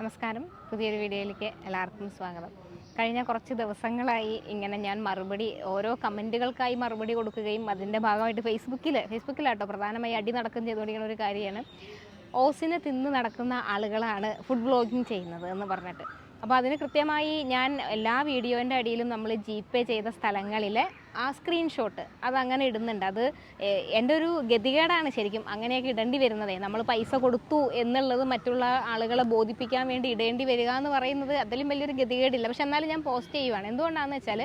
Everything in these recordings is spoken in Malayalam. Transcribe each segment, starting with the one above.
നമസ്കാരം. പുതിയൊരു വീഡിയോയിലേക്ക് എല്ലാവർക്കും സ്വാഗതം. കഴിഞ്ഞ കുറച്ച് ദിവസങ്ങളായി ഇങ്ങനെ ഞാൻ മറുപടി ഓരോ കമന്റുകൾക്കായി മറുപടി കൊടുക്കുകയും അതിന്റെ ഭാഗമായിട്ട് ഫേസ്ബുക്കിൽ ഫേസ്ബുക്കിലാട്ടോ പ്രധാനമായി അടി നടക്കുകയും ചെയ്തുകൊണ്ടിരിക്കുന്ന ഒരു കാര്യമാണ്. ഓസിനെ തിന്ന് നടക്കുന്ന ആളുകളാണ് ഫുഡ് ബ്ലോഗിങ് ചെയ്യുന്നത് എന്ന് പറഞ്ഞിട്ട്. അപ്പോൾ അതിന് കൃത്യമായി ഞാൻ എല്ലാ വീഡിയോന്റെ അടിയിലും നമ്മൾ ജി പേ ചെയ്ത സ്ഥലങ്ങളിൽ ആ സ്ക്രീൻഷോട്ട് അത് അങ്ങനെ ഇടുന്നുണ്ട്. അത് എന്റെ ഒരു ഗതികേടാണ് ശരിക്കും. അങ്ങനെയൊക്കെ ഇടേണ്ടി വരുന്നതേ. നമ്മൾ പൈസ കൊടുത്തു എന്നുള്ളത് മറ്റുള്ള ആളുകളെ ബോധിപ്പിക്കാൻ വേണ്ടി ഇടേണ്ടി വരിക എന്ന് പറയുന്നത് അതിലും വലിയൊരു ഗതികേടില്ല. പക്ഷെ എന്നാലും ഞാൻ പോസ്റ്റ് ചെയ്യുവാണ്. എന്തുകൊണ്ടാണെന്ന് വെച്ചാൽ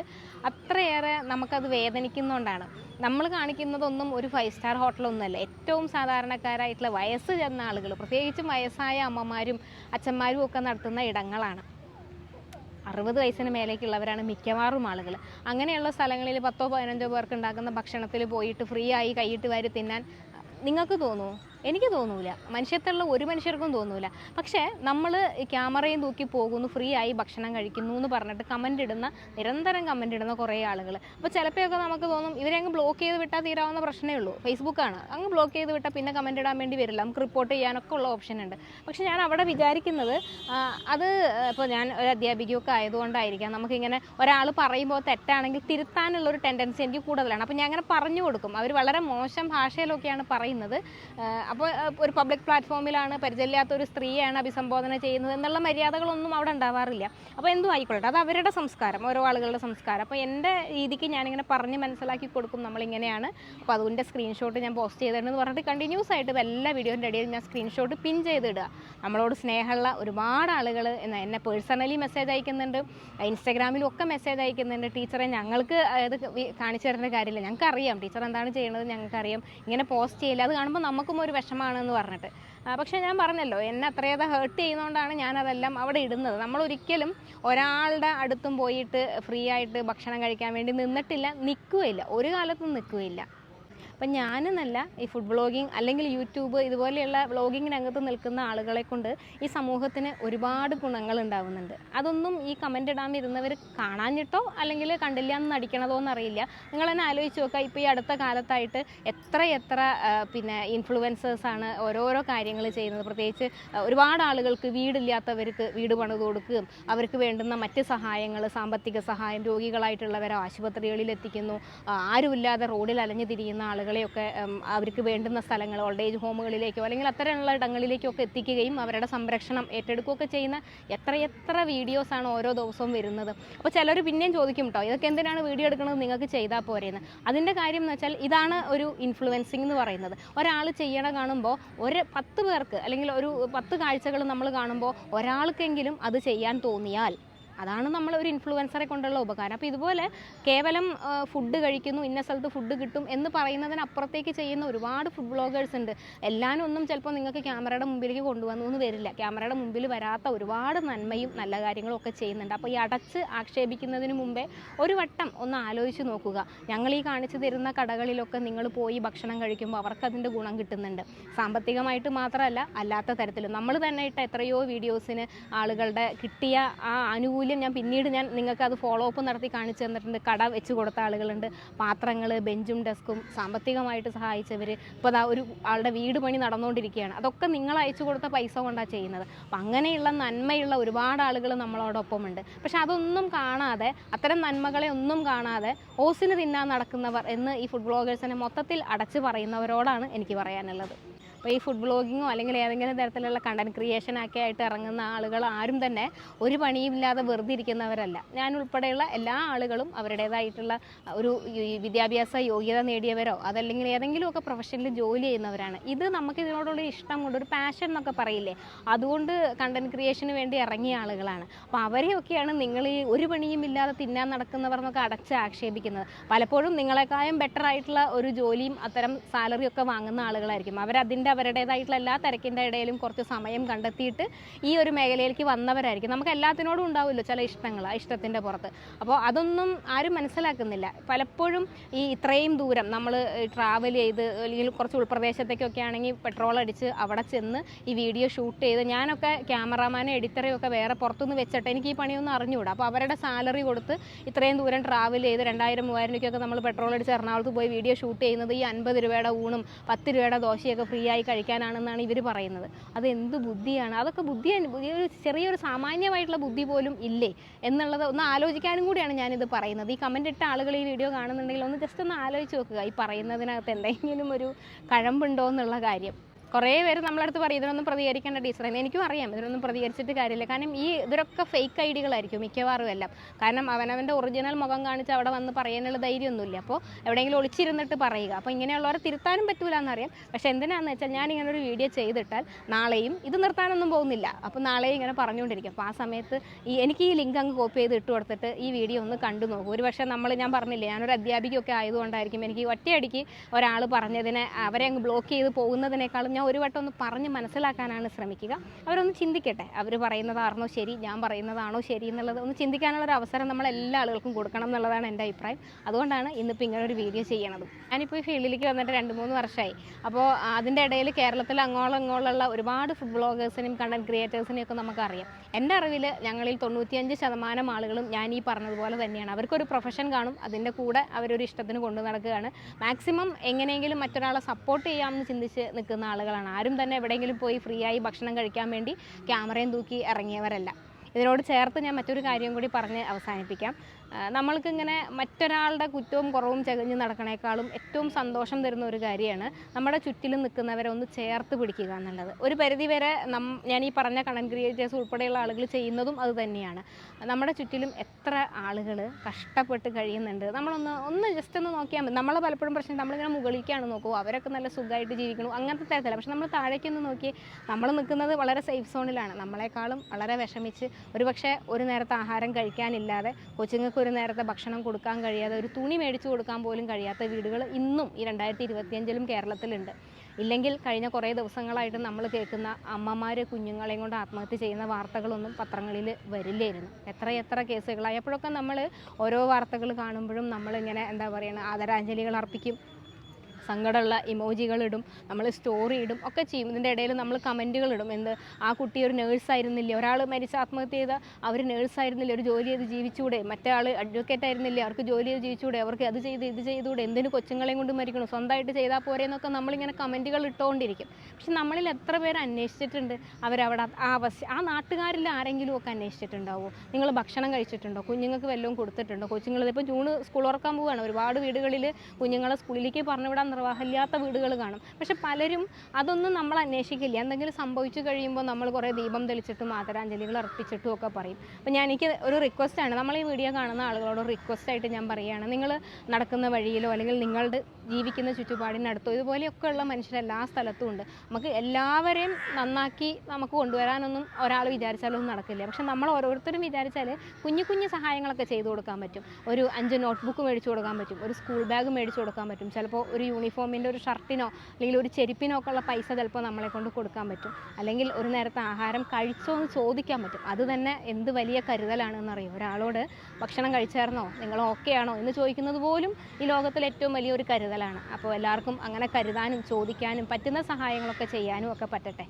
അത്രയേറെ നമുക്കത് വേദനിക്കുന്നതുകൊണ്ടാണ് നമ്മൾ കാണിക്കുന്നതൊന്നും ഒരു ഫൈവ് സ്റ്റാർ ഹോട്ടലൊന്നുമല്ല ഏറ്റവും സാധാരണക്കാരായിട്ടുള്ള വയസ്സ് ചെന്ന ആളുകൾ പ്രത്യേകിച്ചും വയസ്സായ അമ്മമാരും അച്ഛന്മാരും ഒക്കെ നടത്തുന്ന ഇടങ്ങളാണ്. അറുപത് വയസ്സിന് മേലേക്കുള്ളവരാണ് മിക്കവാറും ആളുകൾ. അങ്ങനെയുള്ള സ്ഥലങ്ങളിൽ പത്തോ പതിനഞ്ചോ പേർക്ക് ഉണ്ടാക്കുന്ന ഭക്ഷണത്തിൽ പോയിട്ട് ഫ്രീ ആയി കൈയിട്ട് വാരി തിന്നാൻ നിങ്ങൾക്ക് തോന്നുമോ എനിക്ക് തോന്നൂല. മനുഷ്യത്തുള്ള ഒരു മനുഷ്യർക്കും തോന്നൂല. പക്ഷേ നമ്മൾ ക്യാമറയും തൂക്കി പോകുന്നു ഫ്രീ ആയി ഭക്ഷണം കഴിക്കുന്നു എന്ന് പറഞ്ഞിട്ട് കമന്റ് ഇടുന്ന നിരന്തരം കമന്റ് ഇടുന്ന കുറേ ആളുകൾ അപ്പോൾ ചിലപ്പോഴൊക്കെ നമുക്ക് തോന്നും ഇവരെ അങ്ങ് ബ്ലോക്ക് ചെയ്ത് വിട്ടാൽ തീരാവുന്ന പ്രശ്നമേ ഉള്ളൂ. ഫേസ്ബുക്കാണ് അങ്ങ് ബ്ലോക്ക് ചെയ്ത് വിട്ടാൽ പിന്നെ കമന്റ് ഇടാൻ വേണ്ടി വരില്ല. നമുക്ക് റിപ്പോർട്ട് ചെയ്യാനൊക്കെ ഉള്ള ഓപ്ഷൻ ഉണ്ട്. പക്ഷേ ഞാൻ അവിടെ വിചാരിക്കുന്നത് അത് ഇപ്പോൾ ഞാൻ ഒരു അധ്യാപികയൊക്കെ ആയതുകൊണ്ടായിരിക്കാം. നമുക്കിങ്ങനെ ഒരാൾ പറയുമ്പോൾ തെറ്റാണെങ്കിൽ തിരുത്താനുള്ള ഒരു ടെൻഡൻസി എനിക്ക് കൂടുതലാണ്. അപ്പോൾ ഞാൻ അങ്ങനെ പറഞ്ഞു കൊടുക്കും. അവർ വളരെ മോശം ഭാഷയിലൊക്കെയാണ് പറയുന്നത്. അപ്പോൾ ഒരു പബ്ലിക് പ്ലാറ്റ്ഫോമിലാണ് പരിചയമില്ലാത്ത ഒരു സ്ത്രീയാണ് അഭിസംബോധന ചെയ്യുന്നത് എന്നുള്ള മര്യാദകളൊന്നും അവിടെ ഉണ്ടാവാറില്ല. അപ്പോൾ എന്തും ആയിക്കോട്ടെ അത് അവരുടെ സംസ്കാരം ഓരോ ആളുകളുടെ സംസ്കാരം. അപ്പോൾ എന്റെ രീതിക്ക് ഞാനിങ്ങനെ പറഞ്ഞ് മനസ്സിലാക്കി കൊടുക്കും നമ്മളിങ്ങനെയാണ്. അപ്പോൾ അതുകൊണ്ട് സ്ക്രീൻഷോട്ട് ഞാൻ പോസ്റ്റ് ചെയ്തിട്ടുണ്ടെന്ന് പറഞ്ഞിട്ട് കണ്ടിന്യൂസ് ആയിട്ട് എല്ലാ വീഡിയോന്റെ ഇടയിൽ ഞാൻ സ്ക്രീൻഷോട്ട് പിൻ ചെയ്തിടുക. നമ്മളോട് സ്നേഹമുള്ള ഒരുപാട് ആളുകൾ എന്നെ പേഴ്സണലി മെസ്സേജ് അയക്കുന്നുണ്ട്. ഇൻസ്റ്റാഗ്രാമിലും ഒക്കെ മെസ്സേജ് അയക്കുന്നുണ്ട്. ടീച്ചറെ ഞങ്ങൾക്ക് അത് കാണിച്ചു തരേണ്ട കാര്യമില്ല. ഞങ്ങൾക്ക് അറിയാം ടീച്ചർ എന്താണ് ചെയ്യുന്നത് ഞങ്ങൾക്കറിയാം. ഇങ്ങനെ പോസ്റ്റ് ചെയ്യില്ല. അത് കാണുമ്പോൾ നമുക്കും ഒരു വിഷമാണെന്ന് പറഞ്ഞിട്ട്. പക്ഷേ ഞാൻ പറഞ്ഞല്ലോ എന്നെ അത്രയത് ഹേർട്ട് ചെയ്യുന്നതുകൊണ്ടാണ് ഞാനതെല്ലാം അവിടെ ഇടുന്നത്. നമ്മൾ ഒരിക്കലും ഒരാളുടെ അടുത്തും പോയിട്ട് ഫ്രീ ആയിട്ട് ഭക്ഷണം കഴിക്കാൻ വേണ്ടി നിന്നിട്ടില്ല നിൽക്കുകയില്ല. ഒരു കാലത്തും നിൽക്കുകയില്ല. അപ്പം ഞാനെന്നല്ല ഈ ഫുഡ് ബ്ലോഗിങ് അല്ലെങ്കിൽ യൂട്യൂബ് ഇതുപോലെയുള്ള ബ്ലോഗിങ് രംഗത്ത് നിൽക്കുന്ന ആളുകളെ കൊണ്ട് ഈ സമൂഹത്തിന് ഒരുപാട് ഗുണങ്ങൾ ഉണ്ടാവുന്നുണ്ട്. അതൊന്നും ഈ കമന്റ് ഇടാൻ വരുന്നവർ കാണാഞ്ഞിട്ടോ അല്ലെങ്കിൽ കണ്ടില്ല എന്ന് നടിക്കണതോ എന്നറിയില്ല. നിങ്ങൾ തന്നെ ആലോചിച്ച് നോക്കുക ഇപ്പോൾ ഈ അടുത്ത കാലത്തായിട്ട് എത്ര എത്ര പിന്നെ ഇൻഫ്ലുവൻസേഴ്സാണ് ഓരോരോ കാര്യങ്ങൾ ചെയ്യുന്നത്. പ്രത്യേകിച്ച് ഒരുപാട് ആളുകൾക്ക് വീടില്ലാത്തവർക്ക് വീട് പണിത് കൊടുക്കുകയും അവർക്ക് വേണ്ടുന്ന മറ്റ് സഹായങ്ങൾ സാമ്പത്തിക സഹായം രോഗികളായിട്ടുള്ളവരെ ആശുപത്രികളിൽ എത്തിക്കുന്നു ആരുമില്ലാതെ റോഡിൽ അലഞ്ഞു തിരിയുന്ന ആളുകളെയൊക്കെ അവർക്ക് വേണ്ടുന്ന സ്ഥലങ്ങൾ ഓൾഡ് ഏജ് ഹോമുകളിലേക്കോ അല്ലെങ്കിൽ അത്തരമുള്ള ഇടങ്ങളിലേക്കോ ഒക്കെ എത്തിക്കുകയും അവരുടെ സംരക്ഷണം ഏറ്റെടുക്കുകയൊക്കെ ചെയ്യുന്ന എത്രയെത്ര വീഡിയോസാണ് ഓരോ ദിവസവും വരുന്നത്. അപ്പോൾ ചിലർ പിന്നെയും ചോദിക്കും കേട്ടോ ഇതൊക്കെ എന്തിനാണ് വീഡിയോ എടുക്കുന്നത്? നിങ്ങൾക്ക് ചെയ്താൽ പോരെയെന്ന് അതിന്റെ കാര്യം എന്ന് വെച്ചാൽ ഇതാണ് ഒരു ഇൻഫ്ലുവൻസിങ് എന്ന് പറയുന്നത്. ഒരാൾ ചെയ്യണ കാണുമ്പോൾ ഒരു പത്ത് പേർക്ക് അല്ലെങ്കിൽ ഒരു പത്ത് കാഴ്ചകൾ നമ്മൾ കാണുമ്പോൾ ഒരാൾക്കെങ്കിലും അത് ചെയ്യാൻ തോന്നിയാൽ അതാണ് നമ്മൾ ഒരു ഇൻഫ്ലുവൻസറെ കൊണ്ടുള്ള ഉപകാരം. അപ്പോൾ ഇതുപോലെ കേവലം ഫുഡ് കഴിക്കുന്നു ഇന്ന സ്ഥലത്ത് ഫുഡ് കിട്ടും എന്ന് പറയുന്നതിനപ്പുറത്തേക്ക് ചെയ്യുന്ന ഒരുപാട് ഫുഡ് ബ്ലോഗേഴ്സ് ഉണ്ട്. എല്ലാവരും ഒന്നും ചിലപ്പോൾ നിങ്ങൾക്ക് ക്യാമറയുടെ മുമ്പിലേക്ക് കൊണ്ടുവന്നു എന്ന് വരില്ല. ക്യാമറയുടെ മുമ്പിൽ വരാത്ത ഒരുപാട് നന്മയും നല്ല കാര്യങ്ങളും ഒക്കെ ചെയ്യുന്നുണ്ട്. അപ്പോൾ ഈ അടച്ച് ആക്ഷേപിക്കുന്നതിന് മുമ്പേ ഒരു വട്ടം ഒന്ന് ആലോചിച്ച് നോക്കുക. ഞങ്ങൾ ഈ കാണിച്ചു തരുന്ന കടകളിലൊക്കെ നിങ്ങൾ പോയി ഭക്ഷണം കഴിക്കുമ്പോൾ അവർക്ക് അതിന്റെ ഗുണം കിട്ടുന്നുണ്ട്. സാമ്പത്തികമായിട്ട് മാത്രമല്ല അല്ലാത്ത തരത്തിലും. നമ്മൾ തന്നെ ഇട്ട എത്രയോ വീഡിയോസിന് ആളുകളുടെ കിട്ടിയ ആ ആനുകൂല്യം ഞാൻ പിന്നീട് ഞാൻ നിങ്ങൾക്ക് അത് ഫോളോ അപ്പ് നടത്തി കാണിച്ചു തന്നിട്ടുണ്ട്. കട വെച്ച് കൊടുത്ത ആളുകളുണ്ട്. പാത്രങ്ങൾ ബെഞ്ചും ഡെസ്കും സാമ്പത്തികമായിട്ട് സഹായിച്ചവർ ഇപ്പോൾ അതാ ഒരു ആളുടെ വീട് പണി നടന്നുകൊണ്ടിരിക്കുകയാണ്. അതൊക്കെ നിങ്ങൾ അയച്ചു കൊടുത്ത പൈസ കൊണ്ടാണ് ചെയ്യുന്നത്. അപ്പം അങ്ങനെയുള്ള നന്മയുള്ള ഒരുപാട് ആളുകൾ നമ്മളോടൊപ്പമുണ്ട്. പക്ഷെ അതൊന്നും കാണാതെ അത്തരം നന്മകളെ ഒന്നും കാണാതെ ഓസിന് തിന്നാൻ നടക്കുന്നവർ എന്ന് ഈ ഫുഡ് ബ്ലോഗേഴ്സിനെ മൊത്തത്തിൽ അടച്ചു പറയുന്നവരോടാണ് എനിക്ക് പറയാനുള്ളത്. അപ്പോൾ ഈ ഫുഡ് ബ്ലോഗിങ്ങോ അല്ലെങ്കിൽ ഏതെങ്കിലും തരത്തിലുള്ള കണ്ടന്റ് ക്രിയേഷൻ ഒക്കെ ആയിട്ട് ഇറങ്ങുന്ന ആളുകൾ ആരും തന്നെ ഒരു പണിയും ഇല്ലാതെ വെറുതെ ഇരിക്കുന്നവരല്ല. ഞാൻ ഉൾപ്പെടെയുള്ള എല്ലാ ആളുകളും അവരുടേതായിട്ടുള്ള ഒരു വിദ്യാഭ്യാസ യോഗ്യത നേടിയവരോ അതല്ലെങ്കിൽ ഏതെങ്കിലുമൊക്കെ പ്രൊഫഷനിൽ ജോലി ചെയ്യുന്നവരാണ്. ഇത് നമുക്ക് ഇതിനോടുള്ള ഇഷ്ടം കൊണ്ട് ഒരു പാഷൻ എന്നൊക്കെ പറയില്ലേ അതുകൊണ്ട് കണ്ടന്റ് ക്രിയേഷന് വേണ്ടി ഇറങ്ങിയ ആളുകളാണ്. അപ്പോൾ അവരെയൊക്കെയാണ് നിങ്ങൾ ഈ ഒരു പണിയും ഇല്ലാതെ തിന്നാൻ നടക്കുന്നവർ എന്നൊക്കെ അടച്ച് ആക്ഷേപിക്കുന്നത്. പലപ്പോഴും നിങ്ങളെക്കാളും ബെറ്റർ ആയിട്ടുള്ള ഒരു ജോലിയും അത്തരം സാലറിയൊക്കെ വാങ്ങുന്ന ആളുകളായിരിക്കും. അവരതിന്റെ അവരുടേതായിട്ടുള്ള എല്ലാ തിരക്കിന്റെ ഇടയിലും കുറച്ച് സമയം കണ്ടെത്തിയിട്ട് ഈ ഒരു മേഖലയിലേക്ക് വന്നവരായിരിക്കും. നമുക്ക് എല്ലാത്തിനോടും ഉണ്ടാവുമല്ലോ ചില ഇഷ്ടങ്ങൾ ആ ഇഷ്ടത്തിന്റെ പുറത്ത്. അപ്പോൾ അതൊന്നും ആരും മനസ്സിലാക്കുന്നില്ല. പലപ്പോഴും ഈ ഇത്രയും ദൂരം നമ്മൾ ട്രാവൽ ചെയ്ത് അല്ലെങ്കിൽ കുറച്ച് ഉൾപ്രദേശത്തേക്കൊക്കെ ആണെങ്കിൽ പെട്രോൾ അടിച്ച് അവിടെ ചെന്ന് ഈ വീഡിയോ ഷൂട്ട് ചെയ്ത് ഞാനൊക്കെ ക്യാമറാമാനും എഡിറ്ററെയും ഒക്കെ വേറെ പുറത്തുനിന്ന് വെച്ചിട്ട് എനിക്ക് ഈ പണിയൊന്നും അറിഞ്ഞുകൂടാ. അപ്പോൾ അവരുടെ സാലറി കൊടുത്ത് ഇത്രയും ദൂരം ട്രാവൽ ചെയ്ത് രണ്ടായിരം മൂവായിരം രൂപയ്ക്കൊക്കെ നമ്മൾ പെട്രോൾ അടിച്ച് എറണാകുളത്ത് പോയി വീഡിയോ ഷൂട്ട് ചെയ്യുന്നത് ഈ അൻപത് രൂപയുടെ ഊണും പത്ത് രൂപയുടെ ദോശയൊക്കെ ഫ്രീ ആയി കഴിക്കാനാണെന്നാണ് ഇവർ പറയുന്നത്. അത് എന്ത് ബുദ്ധിയാണ്? അതൊക്കെ ബുദ്ധി- ഒരു ചെറിയൊരു സാമാന്യമായിട്ടുള്ള ബുദ്ധി പോലും ഇല്ലേ? എന്നുള്ളത് ഒന്ന് ആലോചിക്കാനും കൂടിയാണ് ഞാനിത് പറയുന്നത്. ഈ കമന്റ് ഇട്ട ആളുകൾ ഈ വീഡിയോ കാണുന്നുണ്ടെങ്കിൽ ഒന്ന് ജസ്റ്റ് ഒന്ന് ആലോചിച്ച് നോക്കുക. ഈ പറയുന്നതിനകത്ത് എന്തെങ്കിലും ഒരു കഴമ്പുണ്ടോ എന്നുള്ള കാര്യം. കുറേ പേര് നമ്മളടുത്ത് പറയും ഇതിനൊന്നും പ്രതികരിക്കേണ്ട ടീച്ചറെ. എനിക്കും അറിയാം ഇതിനൊന്നും പ്രതികരിച്ചിട്ട് കാര്യമില്ല. കാരണം ഈ ഇതൊക്കെ ഫേക്ക് ഐഡികളായിരിക്കും മിക്കവാറും എല്ലാം. കാരണം അവനവന്റെ ഒറിജിനൽ മുഖം കാണിച്ച് അവിടെ വന്ന് പറയാനുള്ള ധൈര്യമൊന്നുമില്ല. അപ്പോൾ എവിടെയെങ്കിലും ഒളിച്ചിരുന്നിട്ട് പറയുക. അപ്പോൾ ഇങ്ങനെയുള്ളവരെ തിരുത്താനും പറ്റൂല എന്നറിയാം പക്ഷേ എന്തിനാണെന്ന് വെച്ചാൽ ഞാൻ ഇങ്ങനെ ഒരു വീഡിയോ ചെയ്തിട്ടാൽ നാളെയും ഇത് നിർത്താനൊന്നും പോകുന്നില്ല. അപ്പോൾ നാളെയും ഇങ്ങനെ പറഞ്ഞുകൊണ്ടിരിക്കും. അപ്പോൾ ആ സമയത്ത് ഈ എനിക്ക് ഈ ലിങ്ക് അങ്ങ് കോപ്പി ചെയ്ത് ഇട്ട് കൊടുത്തിട്ട് ഈ വീഡിയോ ഒന്ന് കണ്ടു നോക്കും. ഒരു പക്ഷേ നമ്മൾ ഞാൻ പറഞ്ഞില്ലേ ഞാനൊരു അധ്യാപികയൊക്കെ ആയതുകൊണ്ടായിരിക്കും എനിക്ക് ഒറ്റയടിക്ക് ഒരാൾ പറഞ്ഞതിനെ അവരെ അങ്ങ് ബ്ലോക്ക് ചെയ്ത് പോകുന്നതിനേക്കാളും ഞാൻ ഒരു വട്ടം ഒന്ന് പറഞ്ഞ് മനസ്സിലാക്കാനാണ് ശ്രമിക്കുക. അവരൊന്ന് ചിന്തിക്കട്ടെ. അവർ പറയുന്നതാണോ ശരി? ഞാൻ പറയുന്നതാണോ ശരി എന്നുള്ളത് ഒന്ന് ചിന്തിക്കാനുള്ള ഒരു അവസരം നമ്മൾ എല്ലാ ആളുകൾക്കും കൊടുക്കണം എന്നുള്ളതാണ് എന്റെ അഭിപ്രായം. അതുകൊണ്ടാണ് ഇന്നിപ്പോൾ ഇങ്ങനെ ഒരു വീഡിയോ ചെയ്യണത്. ഞാനിപ്പോൾ ഈ ഫീൽഡിലേക്ക് വന്നിട്ട് രണ്ട് മൂന്ന് വർഷമായി അപ്പോൾ അതിന്റെ ഇടയിൽ കേരളത്തിൽ അങ്ങോളം ഇങ്ങോളമുള്ള ഒരുപാട് ഫുഡ് ബ്ലോഗേഴ്സിനെയും കണ്ടന്റ് ക്രിയേറ്റേഴ്സിനെയും ഒക്കെ നമുക്കറിയാം. എന്റെ അറിവിൽ ഞങ്ങളിൽ തൊണ്ണൂറ്റിയഞ്ച് ശതമാനം ആളുകളും ഞാൻ ഈ പറഞ്ഞതുപോലെ തന്നെയാണ്. അവർക്കൊരു പ്രൊഫഷൻ കാണും അതിന്റെ കൂടെ അവരൊരു ഇഷ്ടത്തിന് കൊണ്ടു നടക്കുകയാണ്. മാക്സിമം എങ്ങനെയെങ്കിലും മറ്റൊരാളെ സപ്പോർട്ട് ചെയ്യാമെന്ന് ചിന്തിച്ച് നിൽക്കുന്ന ആളുകളാണ്. ആരും തന്നെ എവിടെയെങ്കിലും പോയി ഫ്രീ ആയി ഭക്ഷണം കഴിക്കാൻ വേണ്ടി ക്യാമറയും തൂക്കി ഇറങ്ങിയവരല്ല. ഇതിനോട് ചേർത്ത് ഞാൻ മറ്റൊരു കാര്യം കൂടി പറഞ്ഞ് അവസാനിപ്പിക്കാം. നമ്മൾക്കിങ്ങനെ മറ്റൊരാളുടെ കുറ്റവും കുറവും ചകഞ്ഞ് നടക്കണേക്കാളും ഏറ്റവും സന്തോഷം തരുന്ന ഒരു കാര്യമാണ് നമ്മുടെ ചുറ്റിലും നിൽക്കുന്നവരെ ഒന്ന് ചേർത്ത് പിടിക്കുക എന്നുള്ളത്. ഒരു പരിധിവരെ നം ഞാൻ ഈ പറഞ്ഞ കണ്ടന്റ് ക്രിയേറ്റേഴ്സ് ഉൾപ്പെടെയുള്ള ആളുകൾ ചെയ്യുന്നതും അത് തന്നെയാണ്. നമ്മുടെ ചുറ്റിലും എത്ര ആളുകൾ കഷ്ടപ്പെട്ട് കഴിയുന്നുണ്ട് നമ്മളൊന്ന് ഒന്ന് ജസ്റ്റ് ഒന്ന് നോക്കിയാൽ മതി. നമ്മളെ പലപ്പോഴും പ്രശ്നം നമ്മളിങ്ങനെ മുകളിലേക്കാണ് നോക്കൂ അവരൊക്കെ നല്ല സുഖമായിട്ട് ജീവിക്കണം അങ്ങനത്തെ തരത്തില്ല പക്ഷെ നമ്മൾ താഴേക്കൊന്ന് നോക്കി നമ്മൾ നിൽക്കുന്നത് വളരെ സേഫ് സോണിലാണ് നമ്മളെക്കാളും വളരെ വിഷമിച്ച് ഒരുപക്ഷെ ഒരു നേരത്തെ ആഹാരം കഴിക്കാനില്ലാതെ കൊച്ചുങ്ങൾക്ക് ഒരു നേരത്തെ ഭക്ഷണം കൊടുക്കാൻ കഴിയാതെ ഒരു തുണി മേടിച്ചു കൊടുക്കാൻ പോലും കഴിയാത്ത വീടുകൾ ഇന്നും ഈ രണ്ടായിരത്തി ഇരുപത്തിയഞ്ചിലും കേരളത്തിലുണ്ട്. ഇല്ലെങ്കിൽ കഴിഞ്ഞ കുറേ ദിവസങ്ങളായിട്ട് നമ്മൾ കേൾക്കുന്ന അമ്മമാർ കുഞ്ഞുങ്ങളെയും കൊണ്ട് ആത്മഹത്യ ചെയ്യുന്ന വാർത്തകളൊന്നും പത്രങ്ങളിൽ വരില്ലായിരുന്നു. എത്ര എത്ര കേസുകളായപ്പോഴൊക്കെ നമ്മൾ ഓരോ വാർത്തകൾ കാണുമ്പോഴും നമ്മളിങ്ങനെ എന്താ പറയുക ആദരാഞ്ജലികൾ അർപ്പിക്കും. സങ്കടമുള്ള ഇമോജികൾ ഇടും നമ്മൾ സ്റ്റോറി ഇടും ഒക്കെ ചെയ്യും. ഇതിന്റെ ഇടയിൽ നമ്മൾ കമന്റുകൾ ഇടും. എന്ത് ആ കുട്ടി ഒരു നേഴ്സായിരുന്നില്ല ഒരാൾ മരിച്ച് ആത്മഹത്യ ചെയ്ത അവർ നേഴ്സായിരുന്നില്ല ഒരു ജോലി ചെയ്ത് ജീവിച്ചൂടെ? മറ്റേ ആൾ അഡ്വക്കേറ്റ് ആയിരുന്നില്ല? അവർക്ക് ജോലി ചെയ്ത് ജീവിച്ചൂടെ? അവർക്ക് അത് ചെയ്ത് ഇത് ചെയ്തുകൂടെ എന്തിനു കൊച്ചുങ്ങളെയും കൊണ്ട് മരിക്കണം? സ്വന്തമായിട്ട് ചെയ്താൽ പോരെ എന്നൊക്കെ നമ്മളിങ്ങനെ കമന്റുകൾ ഇട്ടുകൊണ്ടിരിക്കും പക്ഷെ നമ്മളിൽ എത്ര പേര് അന്വേഷിച്ചിട്ടുണ്ട്? അവരവിടെ ആ അവസ്ഥ ആ നാട്ടുകാരിൽ ആരെങ്കിലും ഒക്കെ അന്വേഷിച്ചിട്ടുണ്ടാവുമോ നിങ്ങൾ ഭക്ഷണം കഴിച്ചിട്ടുണ്ടോ? കുഞ്ഞുങ്ങൾക്ക് വല്ലതും കൊടുത്തിട്ടുണ്ടോ? കൊച്ചുങ്ങൾ ഇപ്പോൾ ജൂണ് സ്കൂൾ തുറക്കാൻ പോവുകയാണ് ഒരുപാട് വീടുകളിൽ കുഞ്ഞുങ്ങളെ സ്കൂളിലേക്ക് പറഞ്ഞു വിടാൻ നിർവാഹമില്ലാത്ത വീടുകൾ കാണും. പക്ഷെ പലരും അതൊന്നും നമ്മൾ അന്വേഷിക്കില്ല. എന്തെങ്കിലും സംഭവിച്ചു കഴിയുമ്പോൾ നമ്മൾ കുറേ ദീപം തെളിച്ചിട്ടും ആദരാഞ്ജലികൾ അർപ്പിച്ചിട്ടും ഒക്കെ പറയും. അപ്പോൾ ഞാൻ എനിക്ക് ഒരു റിക്വസ്റ്റ് ആണ്. നമ്മൾ ഈ വീഡിയോ കാണുന്ന ആളുകളോട് റിക്വസ്റ്റ് ആയിട്ട് ഞാൻ പറയുകയാണ്. നിങ്ങൾ നടക്കുന്ന വഴിയിലോ അല്ലെങ്കിൽ നിങ്ങളുടെ ജീവിക്കുന്ന ചുറ്റുപാടിനടുത്തോ ഇതുപോലെയൊക്കെയുള്ള ഉള്ള മനുഷ്യരെല്ലാ സ്ഥലത്തും ഉണ്ട്. നമുക്ക് എല്ലാവരെയും നന്നാക്കി നമുക്ക് കൊണ്ടുവരാനൊന്നും ഒരാൾ വിചാരിച്ചാലൊന്നും നടക്കില്ല. പക്ഷെ നമ്മൾ ഓരോരുത്തരും വിചാരിച്ചാൽ കുഞ്ഞു കുഞ്ഞു സഹായങ്ങളൊക്കെ ചെയ്തു കൊടുക്കാൻ പറ്റും. ഒരു അഞ്ച് നോട്ട്ബുക്ക് മേടിച്ചു കൊടുക്കാൻ പറ്റും. ഒരു സ്കൂൾ ബാഗ് മേടിച്ചു കൊടുക്കാൻ പറ്റും. ചിലപ്പോൾ ഒരു യൂണിഫോമിന്റെ ഒരു ഷർട്ടിനോ അല്ലെങ്കിൽ ഒരു ചെരുപ്പിനോ ഒക്കെ ഉള്ള പൈസ ചിലപ്പോൾ നമ്മളെ കൊണ്ട് കൊടുക്കാൻ പറ്റും. അല്ലെങ്കിൽ ഒരു നേരത്തെ ആഹാരം കഴിച്ചോ എന്ന് ചോദിക്കാൻ പറ്റും. അത് തന്നെ എന്ത് വലിയ കരുതലാണെന്ന് അറിയും. ഒരാളോട് ഭക്ഷണം കഴിച്ചായിരുന്നോ? നിങ്ങൾ ഓക്കെ ആണോ? എന്ന് ചോദിക്കുന്നത് പോലും ഈ ലോകത്തിൽ ഏറ്റവും വലിയൊരു കരുതലാണ്. അപ്പോൾ എല്ലാവർക്കും അങ്ങനെ കരുതാനും ചോദിക്കാനും പറ്റുന്ന സഹായങ്ങളൊക്കെ ചെയ്യാനും ഒക്കെ പറ്റട്ടെ.